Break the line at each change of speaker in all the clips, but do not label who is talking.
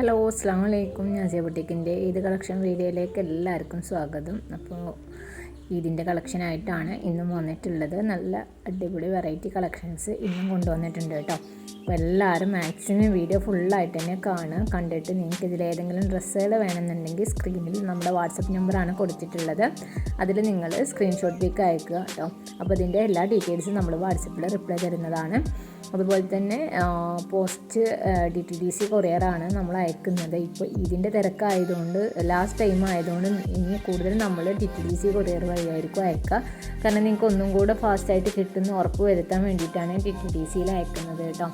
Hello അസ്സാം വലൈക്കും ഞാൻ ബുട്ടിക്കിന്റെ ഈദ് കളക്ഷൻ വീഡിയോയിലേക്ക് എല്ലാവർക്കും സ്വാഗതം. അപ്പോൾ ഈദിന്റെ കളക്ഷനായിട്ടാണ് ഇന്നും വന്നിട്ടുള്ളത്. നല്ല അടിപൊളി വെറൈറ്റി കളക്ഷൻസ് ഇന്നും കൊണ്ടുവന്നിട്ടുണ്ട് കേട്ടോ. അപ്പോൾ എല്ലാവരും മാക്സിമം വീഡിയോ ഫുള്ളായിട്ട് തന്നെ കാണുക. കണ്ടിട്ട് നിങ്ങൾക്ക് ഇതിലേതെങ്കിലും ഡ്രസ്സുകൾ വേണമെന്നുണ്ടെങ്കിൽ സ്ക്രീനിൽ നമ്മുടെ വാട്സപ്പ് നമ്പറാണ് കൊടുത്തിട്ടുള്ളത്. അതിൽ നിങ്ങൾ സ്ക്രീൻഷോട്ട് പിക്ക് അയക്കുക കേട്ടോ. അപ്പോൾ ഇതിന്റെ എല്ലാ ഡീറ്റെയിൽസും നമ്മൾ വാട്സപ്പിൽ റിപ്ലൈ തരുന്നതാണ്. അതുപോലെ തന്നെ post D T D C കൊറിയറാണ് നമ്മൾ അയക്കുന്നത്. ഇപ്പോൾ ഇതിന്റെ തിരക്കായതുകൊണ്ട് ലാസ്റ്റ് ടൈം ആയതുകൊണ്ട് ഇനി കൂടുതൽ നമ്മൾ D T D C courier വഴിയായിരിക്കും അയക്കുക. കാരണം നിങ്ങൾക്ക് ഒന്നും കൂടെ ഫാസ്റ്റായിട്ട് കിട്ടുന്ന ഉറപ്പ് വരുത്താൻ വേണ്ടിയിട്ടാണ് ഡി ടി ഡി സിയിൽ അയക്കുന്നത് കേട്ടോ.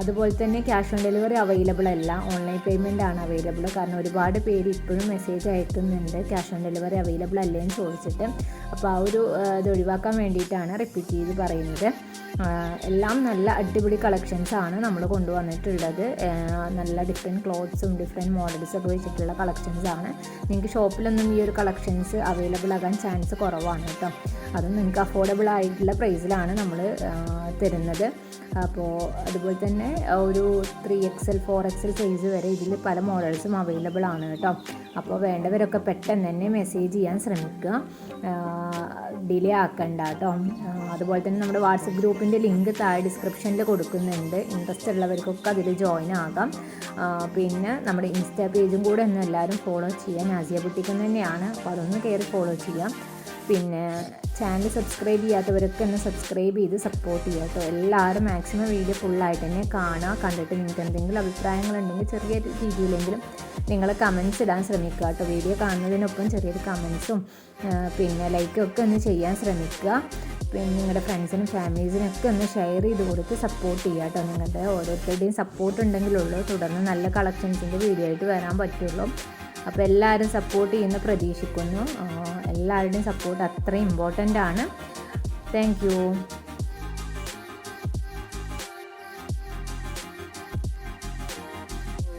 അതുപോലെ തന്നെ ക്യാഷ് ഓൺ ഡെലിവറി അവൈലബിൾ അല്ല. ഓൺലൈൻ പേയ്മെന്റ് ആണ് അവൈലബിൾ കാരണം ഒരുപാട് പേര് ഇപ്പോഴും മെസ്സേജ് അയക്കുന്നുണ്ട്. ക്യാഷ് ഓൺ ഡെലിവറി അവൈലബിൾ അല്ലേ എന്ന് ചോദിച്ചിട്ട്. അപ്പോൾ ആ ഒരു ഇത് ഒഴിവാക്കാൻ വേണ്ടിയിട്ടാണ് റിപ്പീറ്റ് ചെയ്ത് പറയുന്നത്. എല്ലാം നല്ല അടിപൊളി കളക്ഷൻസ് ആണ് നമ്മൾ കൊണ്ടുവന്നിട്ടുള്ളത്. നല്ല ഡിഫറെന്റ് ക്ലോത്ത്സും ഡിഫറെന്റ് മോഡൽസ് ഒക്കെ വെച്ചിട്ടുള്ള കളക്ഷൻസ് ആണ്. നിങ്ങൾക്ക് ഷോപ്പിലൊന്നും ഈ ഒരു കളക്ഷൻസ് അവൈലബിൾ ആകാൻ ചാൻസ് കുറവാണ് കേട്ടോ. അതും നിങ്ങൾക്ക് അഫോർഡബിൾ ആയിട്ടുള്ള പ്രൈസിലാണ് നമ്മൾ തരുന്നത്. അപ്പോൾ അതുപോലെ തന്നെ ഒരു three L four L size വരെ ഇതിൽ പല മോഡൽസും അവൈലബിൾ ആണ് കേട്ടോ. അപ്പോൾ വേണ്ടവരൊക്കെ പെട്ടെന്ന് തന്നെ മെസ്സേജ് ചെയ്യാൻ ശ്രമിക്കുക. ഡിലേ ആക്കണ്ട കേട്ടോ. അതുപോലെ തന്നെ നമ്മുടെ വാട്സപ്പ് ഗ്രൂപ്പിന്റെ ലിങ്ക് താഴെ ഡിസ്ക്രിപ്ഷനിൽ കൊടുക്കുന്നുണ്ട്. ഇൻട്രസ്റ്റ് ഉള്ളവർക്കൊക്കെ അതിൽ ജോയിൻ ആകാം. പിന്നെ നമ്മുടെ ഇൻസ്റ്റാ പേജും കൂടെ ഒന്ന് എല്ലാവരും ഫോളോ ചെയ്യാൻ ആസിയ ബുട്ടിക്ക് തന്നെയാണ് അപ്പോൾ അതൊന്ന് കയറി ഫോളോ ചെയ്യാം. പിന്നെ ചാനൽ സബ്സ്ക്രൈബ് ചെയ്യാത്തവരൊക്കെ ഒന്ന് സബ്സ്ക്രൈബ് ചെയ്ത് സപ്പോർട്ട് ചെയ്യുക കേട്ടോ. എല്ലാവരും മാക്സിമം വീഡിയോ ഫുള്ളായിട്ട് തന്നെ കാണുക കണ്ടിട്ട് നിങ്ങൾക്ക് എന്തെങ്കിലും അഭിപ്രായങ്ങളുണ്ടെങ്കിൽ ചെറിയ രീതിയിലെങ്കിലും നിങ്ങൾ കമൻസ് ഇടാൻ ശ്രമിക്കുക കേട്ടോ. വീഡിയോ കാണുന്നതിനൊപ്പം ചെറിയൊരു കമൻസും പിന്നെ ലൈക്കും ഒക്കെ ഒന്ന് ചെയ്യാൻ ശ്രമിക്കുക. പിന്നെ നിങ്ങളുടെ ഫ്രണ്ട്സിനും ഫാമിലീസിനും ഒക്കെ ഒന്ന് ഷെയർ ചെയ്ത് കൊടുത്ത് സപ്പോർട്ട് ചെയ്യുക കേട്ടോ. നിങ്ങളുടെ ഓരോരുത്തരുടെയും സപ്പോർട്ട് ഉണ്ടെങ്കിലുള്ളൂ തുടർന്ന് നല്ല കളക്ഷൻസിന്റെ വീഡിയോ ആയിട്ട് വരാൻ പറ്റുള്ളൂ. അപ്പോൾ എല്ലാവരും സപ്പോർട്ട് ചെയ്യുന്ന പ്രതീക്ഷിക്കുന്നു. എല്ലാവരുടെയും സപ്പോർട്ട് അത്രയും ഇമ്പോർട്ടന്റ് ആണ്. താങ്ക്